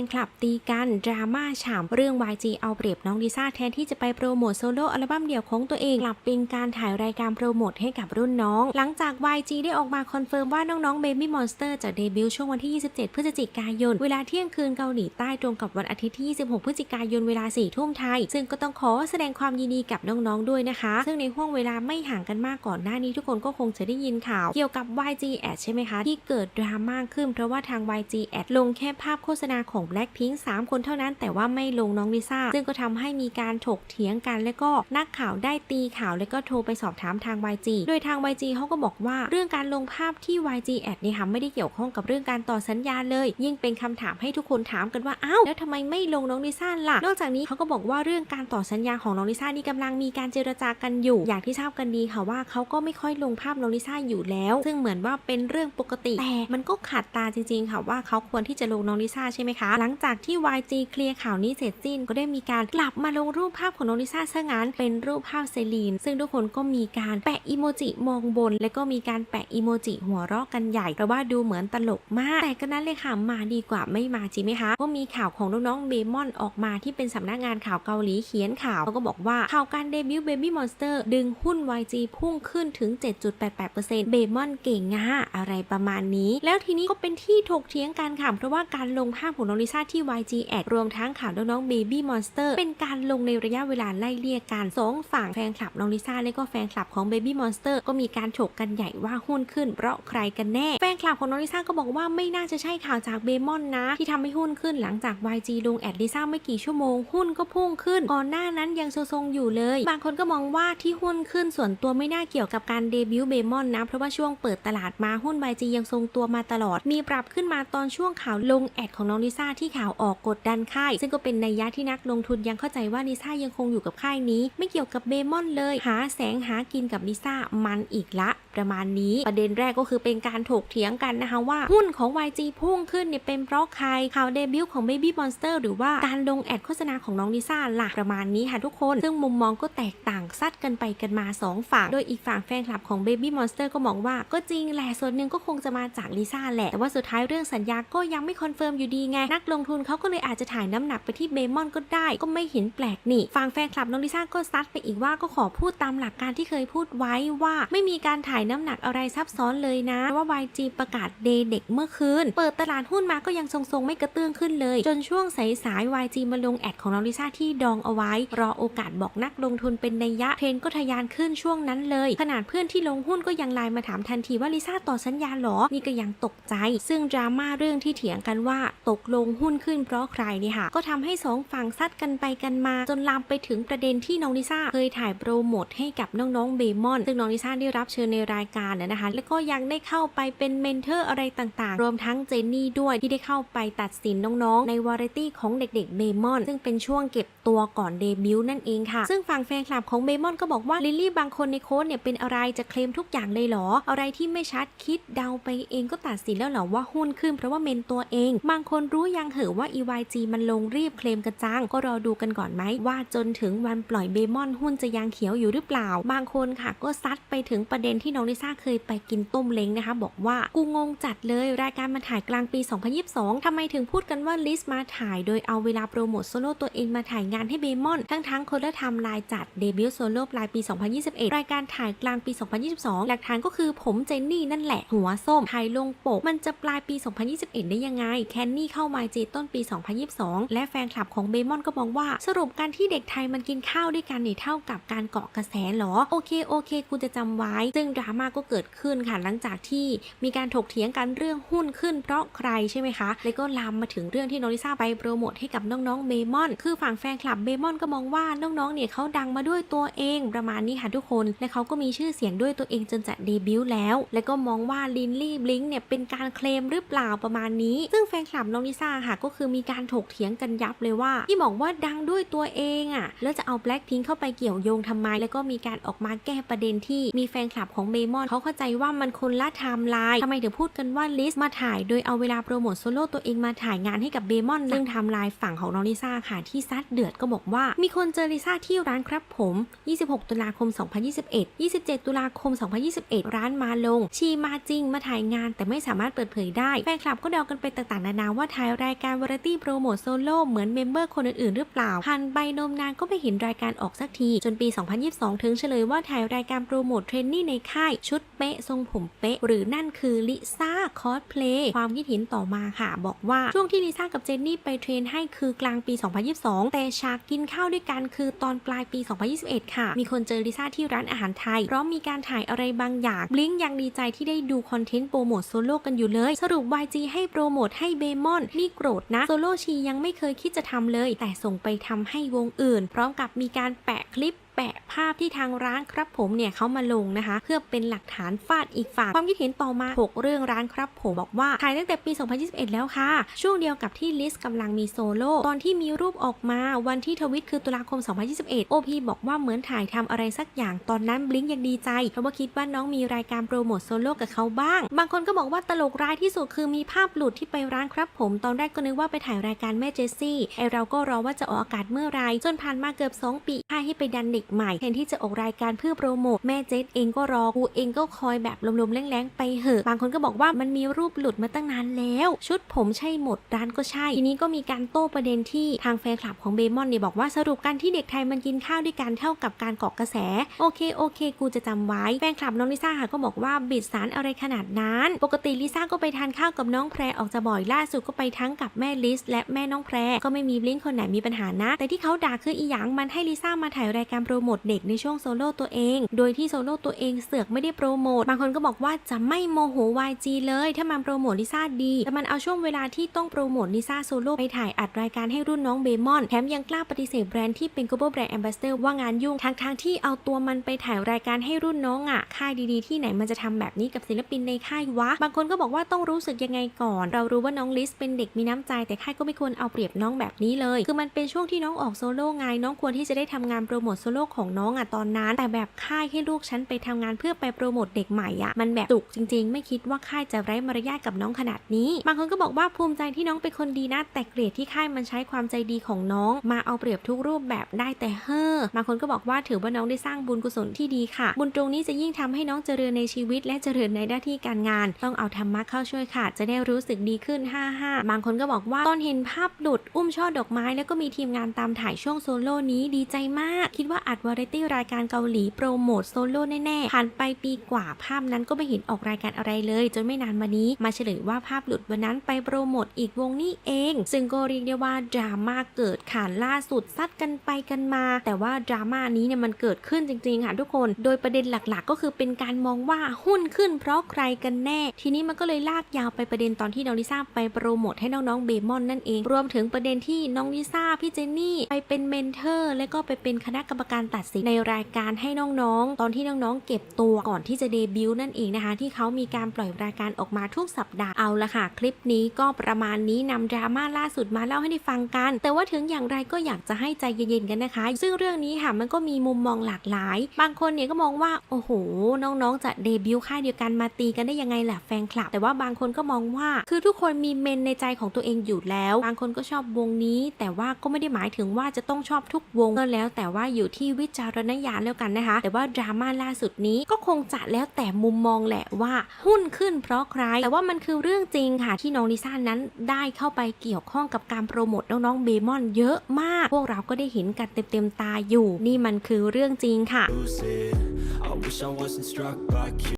นคลับตีกัน ดราม่าฉ่ำเรื่อง YG เอาเปรียบน้องลิซ่าแทนที่จะไปโปรโมทโซโล่อัลบั้มเดี่ยวของตัวเองกลับเป็นการถ่ายรายการโปรโมทให้กับรุ่นน้อง หลังจาก YG ได้ออกมาคอนเฟิร์มว่าน้องๆ Baby Monster จะเดบิวต์ช่วงวันที่ 27 พฤศจิกายน เวลาเที่ยงคืนเกาหลีใต้ตรงกับวันอาทิตย์ที่ 26 พฤศจิกายนเวลา 4 ทุ่มไทย ซึ่งก็ต้องขอแสดงความยินดีกับน้องๆด้วยนะคะ ซึ่งในห่วงเวลาไม่ห่างกันมากก่อนหน้านี้ทุกคนก็คงจะได้ยินข่าวเกี่ยวกับ YG Ad ใช่ไหมคะที่เกิดดราม่าขึ้นเพราะว่าทาง YG Ad ลงแค่ภาพโฆษณาของ Blackpink 3 คนเท่านั้น แต่ว่าไม่ลงน้องลิซ่า ซึ่งก็ทำให้มีการถกเถียงกัน และก็นักข่าวได้ตีข่าว และก็โทรไปสอบถามทาง YG โดยทาง YG เขาก็บอกว่าเรื่องการลงภาพที่ YG Ad เนี่ยค่ะไม่ได้เกี่ยวข้องกับเรื่องการต่อสัญญาเลย ยิ่งเป็นคำถามให้ทุกคนถามกันว่าอ้าวแล้วทำไมไม่ลงน้องลิซ่าล่ะ นอกจากนี้เขาก็บอกว่าเรื่องการต่อสัญญาของน้องลิซ่านี่กำลังมีการเจรจากันอยู่ อย่างที่ทราบกันดีค่ะว่าเขาก็ไม่ค่อยลงภาพน้องลิซ่าอยู่แล้ว ซึ่งเหมือนว่าเป็นเรื่องปกติแต่มันก็ขัดตาจริงๆค่ะว่าเขาควรที่จะลงน้องลิซ่าใช่ไหมคะหลังจากที่ YG เคลียร์ข่าวนี้เสร็จสิ้นก็ได้มีการกลับมาลงรูปภาพของน้องลิซ่าซะงั้นเป็นรูปภาพเซลีน ซึ่งทุกคนก็มีการแปะอีโมจิมองบน และก็มีการแปะอีโมจิหัวเราะกันใหญ่เพราะว่าดูเหมือนตลกมาก แต่ก็นั้นเลยค่ะมาดีกว่าไม่มาจริงไหมคะก็มีข่าวของน้องๆเบมอนออกมาที่เป็นสำนักงานข่าวเกาหลีเขียนข่าวเขาก็บอกว่าข่าวการเดบิวต์ Baby Monster ดึงหุ้น YG พุ่งขึ้นถึง 7.88%เบมอนเก่งง่าอะไรประมาณนี้ แล้วทีนี้ก็เป็นที่ถกเถียงกันค่ะเพราะว่าการลงภาพของน้องลิซ่าที่ YG แอดรวมทั้งข่าวน้องๆ Baby Monster เป็นการลงในระยะเวลาไล่เลี่ยกันสองฝั่งแฟนคลับน้องลิซ่าและก็แฟนคลับของ Baby Monster ก็มีการถกกันใหญ่ว่าหุ้นขึ้นเพราะใครกันแน่ แฟนคลับของน้องลิซ่าก็บอกว่าไม่น่าจะใช่ข่าวจากเบมอนนะ ที่ทำให้หุ้นขึ้นหลังจาก YG ลงแอดลิซ่าไม่กี่ชั่วโมงหุ้นก็พุ่งขึ้นก่อนหน้านั้นยังทรงๆอยู่เลย บางคนก็มองว่าที่หุ้นขึ้นส่วนตัวไม่น่าเกี่ยวกับการเดบิวต์เบมอนนะเพราะว่าช่วงเปิดตลาดมาหุ้น YG ยังทรงตัวมาตลอด มีปรับขึ้นมาตอนช่วงข่าวลงแอดของน้องลิซ่าที่ข่าวออกกดดันค่าย ซึ่งก็เป็นนัยยะที่นักลงทุนยังเข้าใจว่าลิซ่ายังคงอยู่กับค่ายนี้ ไม่เกี่ยวกับเบมอนเลย หาแสงหากินกับลิซ่ามันอีกละประมาณนี้ ประเด็นแรกก็คือเป็นการถกเถียงกันนะคะว่า หุ้นของ YG พุ่งขึ้นเนี่ยเป็นเพราะใครข่าวเดบิวต์ของ Baby Monster หรือว่าการลงแอดโฆษณาของน้องลิซ่าหลักประมาณนี้ค่ะทุกคน ซึ่งมุมมองก็แตกต่างซัดกันไปกันมา 2 ฝั่ง โดยอีกฝั่งแฟนคลับของ Baby Monster ก็มองว่าก็จริงแหละส่วนหนึ่งก็คงจะมาจากลิซ่าแหละ แต่ว่าสุดท้ายเรื่องสัญญาก็ยังไม่คอนเฟิร์มอยู่ดีไง นักลงทุนเขาก็เลยอาจจะถ่ายน้ำหนักไปที่เบมอนก็ได้ ก็ไม่เห็นแปลกนี่ฝั่งแฟนคลับน้องลิซ่าก็ซัดไปอีกว่าก็ขอพูดตามหลักการที่เคยพูดไว้ว่าไม่มีการถ่ายน้ำหนักอะไรซับซ้อนเลยนะเพราว่า YG ประกาศเดย์เด็กเมื่อคืน เปิดตลาดหุ้นมาก็ยังทรงๆ ไม่กระเตื้องขึ้นเลย จนช่วงสายๆ YG มาลงแอดของน้องลิซ่าที่ดองเอาไว้ รอโอกาสบอกนักลงทุนเป็นนัยยะเทรนก็ทะยานขึ้นช่วงนั้นเลย ขนาดเพื่อนที่ลงหุ้นก็ยังไลน์มาถามทันทีว่าลิซ่าต่อสัญญาหรอ นี่ก็ยังตกใจ ซึ่งดราม่าเรื่องที่เถียงกันว่าตกลงหุ้นขึ้นเพราะใครเนี่ยค่ะ ก็ทำให้สองฝั่งซัดกันไปกันมา จนลามไปถึงประเด็นที่น้องลิซ่าเคยถ่ายโปรโมทให้กับน้องๆเบมอน ซึ่งน้องลิซ่าได้รับเชิญในรายการนะคะ แล้วก็ยังได้เข้าไปเป็นเมนเทอร์อะไรต่างๆ รวมทั้งเจนนี่ด้วยที่ได้เข้าไปตัดสินน้องๆ ในวาไรตี้ของเด็กๆเบมอน ซึ่งเป็นช่วงเก็บตัวก่อนเดบิวต์นั่นเองค่ะ ซึ่งฝั่งแฟนคลับของเบมอนก็บอกว่าลิลลี่บางคนในโค้ดเนี่ยเป็นอะไรจะเคลมทุกอย่างเลยเหรอ อะไรที่ไม่ชัดคิดเดาไปเองก็ตัดสินแล้วเหรอว่าหุ้นขึ้นเพราะว่าเมนตัวเอง บางคนรู้ยังเหอะว่า EYG มันลงรีบเคลมกระจังก็รอดูกันก่อนไหมว่าจนถึงวันปล่อยเบมอนหุ้นจะยังเขียวอยู่หรือเปล่า บางคนค่ะก็ซัดไปถึงประเด็นที่น้องลิซ่าเคยไปกินต้มเล้งนะคะ บอกว่ากูงงจัดเลยรายการมาถ่ายกลางปี 2022ทำไมถึงพูดกันว่าลิสมาถ่าย โดยเอาเวลาโปรโมทโซโล่ตัวเองมาถ่ายงานให้เบมอน ทั้งทั้งคนละทำลายจัดเดบิวต์โซโล่ปลายปี 2021 รายการถ่ายกลางปี 2022 หลักฐานก็คือผมเจนนี่นั่นแหละ หัวส้มถ่ายลงปก มันจะปลายปี 2021 ได้ยังไง แคนนี่เข้ามาจีต้นปี 2022 และแฟนคลับของเบมอนก็มองว่า สรุปการที่เด็กไทยมันกินข้าวด้วยกันเนี่ยเท่ากับการเกาะกระแสหรอ โอเคโอเคกูจะจำไว้ ซึ่งดราม่าก็เกิดขึ้นค่ะหลังจากที่มีการถกเถียงกันเรื่องหุ้นขึ้นเพราะใครใช่ไหมคะ แล้วก็ลามมาถึงเรื่องที่โน้องลิซ่าไปโปรโมทให้กับน้องๆเบมอน คือฝั่งแฟนคลับเบมอนก็มองว่าน้องๆเนี่ยเขาดังมาด้วยตัวเองประมาณนี้ค่ะทุกคน และเขาก็มีชื่อเสียงด้วยตัวเองจนจะเดบิวต์แล้ว แล้วก็มองว่าลินลี่บลิงเนี่ยเป็นการเคลมหรือเปล่าประมาณนี้ ซึ่งแฟนคลับน้องลิซ่าค่ะก็คือมีการถกเถียงกันยับเลยว่าที่บอกว่าดังด้วยตัวเองอะแล้วจะเอาแบล็คพิงเข้าไปเกี่ยวโยงทำไม แล้วก็มีการออกมาแก้ประเด็นที่มีแฟนคลับของเบมอนเขาเข้าใจว่ามันคนละไทม์ไลน์ทำไมถึงพูดกันว่าลิสมาถ่ายโดยเอาเวลาโปรโมทโซโล่ตัวเองมาถ่ายงานให้กับเบมอนซึ่งไทม์ไลน์ฝั่งของน้องลิซ่าค่ะที่ซัดเดือดก็บอกว่า มีคนเจอลิซ่าที่ร้านครับผม 26 ตุลาคม 2021 27 ตุลาคม 2021 ร้านมาลง ชีมาจริงมาถ่ายงานแต่ไม่สามารถเปิดเผยได้แฟนคลับก็เดากันไปต่างๆนานาว่าถ่ายรายการวาไรตี้โปรโมทโซโล่เหมือนเมมเบอร์คนอื่นๆหรือเปล่าผ่านใบนมนานก็ไม่เห็นรายการออกสักทีจนปี 2022 ถึงเฉลยว่าถ่ายรายการโปรโมทเทรนนี่ในค่ายชุดเป๊ะทรงผมเป๊ะ หรือนั่นคือลิซ่าคอสเพลย์ความคิดเห็นต่อมาค่ะ บอกว่าช่วงที่ลิซ่ากับเจนนี่ไปเทรนให้คือกลางปี 2022 แต่ฉากกินข้าวด้วยกันคือตอนปลายปี 2021 ค่ะ มีคนเจอลิซ่าที่ร้านอาหารไทย เพราะมีการถ่ายอะไรบางอย่างบลิงยังดีใจที่ได้ดูคอนเทนต์โปรโมทโซโล่กันอยู่เลย สรุป YG ให้โปรโมทให้เบมอนนี่โกรธนะ โซโล่ชียังไม่เคยคิดจะทำเลย แต่ส่งไปทำให้วงอื่น พร้อมกับมีการแปะคลิป ปะภาพที่ทางร้านครับผมเนี่ยเขามาลงนะคะ เพื่อเป็นหลักฐานฟาดอีกฝั่งความคิดเห็นต่อมา 6 เรื่องร้านครับผมบอกว่าถ่ายตั้งแต่ปี 2021 แล้วค่ะ ช่วงเดียวกับที่ลิสกำลังมีโซโล่ตอนที่มีรูปออกมาวันที่ทวิตคือตุลาคม 2021 OP บอกว่าเหมือนถ่ายทำอะไรสักอย่างตอนนั้นบลิงยังดีใจ เพราะว่าคิดว่าน้องมีรายการโปรโมทโซโล่กับเขาบ้าง บางคนก็บอกว่าตลกร้ายที่สุดคือมีภาพหลุดที่ไปร้านครับผมตอนแรกก็นึกว่าไปถ่ายรายการแม่เจสซี่ไอเราก็รอว่าจะออกอากาศเมื่อไหรจนผ่านมาเกือบ 2 ปีให้ไปดันเด็กใหม่แทนที่จะออกรายการเพื่อโปรโมทแม่เจสเองก็รอกูเองก็คอยแบบลมๆแรงๆไปเหอะ บางคนก็บอกว่ามันมีรูปหลุดมาตั้งนานแล้ว ชุดผมใช่หมดร้านก็ใช่ ทีนี้ก็มีการโต้ประเด็นที่ทางแฟนคลับของเบมอนเนี่ยบอกว่าสรุปการที่เด็กไทยมันกินข้าวด้วยกันเท่ากับการเกาะกระแส โอเคโอเค กูจะจำไว้แฟนคลับน้องลิซ่าค่ะก็บอกว่าบิดสารอะไรขนาดนั้น ปกติลิซ่าก็ไปทานข้าวกับน้องแพรออกจะบ่อยล่าสุดก็ไปทั้งกับแม่ลิสและแม่น้องแพรก็ไม่มีบลิงคนไหนมีปัญหานะ แต่ที่เขาด่าคืออีหยังมันให้ลิซ่ามาถ่ายรายการรโมทเด็กในช่วงโซโล่ตัวเอง โดยที่โซโล่ตัวเองเสือกไม่ได้โปรโมท บางคนก็บอกว่าจะไม่โมโห YG เลย ถ้ามันโปรโมทลิซ่าดี แต่มันเอาช่วงเวลาที่ต้องโปรโมทลิซ่าโซโล่ไปถ่ายอัดรายการให้รุ่นน้องเบมอน แถมยังกล้าปฏิเสธแบรนด์ที่เป็น global brand ambassador ว่างานยุ่งทั้งทางๆที่เอาตัวมันไปถ่ายรายการให้รุ่นน้องอะ ค่ายดีๆ ที่ไหนมันจะทำแบบนี้กับศิลปินในค่ายวะ บางคนก็บอกว่าต้องรู้สึกยังไงก่อน เรารู้ว่าน้องลิสเป็นเด็กมีน้ำใจ แต่ค่ายก็ไม่ควรเอาเปรียบน้องแบบนี้เลย คือมันเป็นช่วงที่น้องออกโซโล่ไงน้องควรที่จะได้ทำงานโปรโมทโซโลกของน้องอะตอนนั้น แต่แบบค่ายให้ลูกฉันไปทำงานเพื่อไปโปรโมทเด็กใหม่อะมันแบบตุกจริง ๆ ไม่คิดว่าค่ายจะไร้มารยาทกับน้องขนาดนี้ บางคนก็บอกว่าภูมิใจที่น้องเป็นคนดีนะ แต่เกลียดที่ค่ายมันใช้ความใจดีของน้อง มาเอาเปรียบทุกรูปแบบได้แต่เฮ้อบางคนก็บอกว่าถือว่าน้องได้สร้างบุญกุศลที่ดีค่ะ บุญตรงนี้จะยิ่งทำให้น้องเจริญในชีวิต และเจริญในหน้าที่การงาน ต้องเอาธรรมะเข้าช่วยค่ะ จะได้รู้สึกดีขึ้น55บางคนก็บอกว่าตอนเห็นภาพหลุดอุ้มช่อดอกไม้ แล้วก็มีทีมงานตามถ่ายช่วงโซโล่นี้ดีใจมาก คิดว่าอัดวาไรตี้รายการเกาหลีโปรโมทโซโล่แน่ๆ ผ่านไปปีกว่าภาพนั้นก็ไม่เห็นออกรายการอะไรเลย จนไม่นานมานี้มาเฉลยว่าภาพหลุดวันนั้นไปโปรโมทอีกวงนี่เอง ซึ่งก็เรียกได้ว่าดราม่าเกิดค่ะล่าสุดซัดกันไปกันมา แต่ว่าดราม่านี้เนี่ยมันเกิดขึ้นจริงๆค่ะทุกคน โดยประเด็นหลักๆ ก็คือเป็นการมองว่าหุ้นขึ้นเพราะใครกันแน่ ทีนี้มันก็เลยลากยาวไปประเด็นตอนที่น้องลิซ่าไปโปรโมทให้น้องๆเบมอนนั่นเอง รวมถึงประเด็นที่น้องลิซ่าพี่เจนนี่ไปเป็นเมนเทอร์ และก็ไปเป็นคณะกรรมการตัดสินในรายการให้น้องๆ ตอนที่น้องๆ เก็บตัวก่อนที่จะเดบิวต์นั่นเองนะคะ ที่เขามีการปล่อยรายการออกมาทุกสัปดาห์ เอาละค่ะ คลิปนี้ก็ประมาณนี้นำดราม่าล่าสุดมาเล่าให้ได้ฟังกัน แต่ว่าถึงอย่างไรก็อยากจะให้ใจเย็นๆ กันนะคะ ซึ่งเรื่องนี้ค่ะมันก็มีมุมมองหลากหลาย บางคนเนี่ยก็มองว่าโอ้โห น้องๆ จะเดบิวต์ค่ายเดียวกันมาตีกันได้ยังไงล่ะแฟนคลับ แต่ว่าบางคนก็มองว่า คือทุกคนมีเมนในใจของตัวเองอยู่แล้ว บางคนก็ชอบวงนี้ แต่ว่าก็ไม่ได้หมายถึงว่าจะต้องชอบทุกวงก็แล้ว แต่ว่าอยู่ที่วิจารณญาณแล้วกันนะคะ แต่ว่าดราม่าล่าสุดนี้ก็คงจะแล้วแต่มุมมองแหละว่าหุ้นขึ้นเพราะใคร แต่ว่ามันคือเรื่องจริงค่ะที่น้องลิซ่านั้นได้เข้าไปเกี่ยวข้องกับการโปรโมทน้องๆเบมอนเยอะมาก พวกเราก็ได้เห็นกันเต็มๆตาอยู่ นี่มันคือเรื่องจริงค่ะ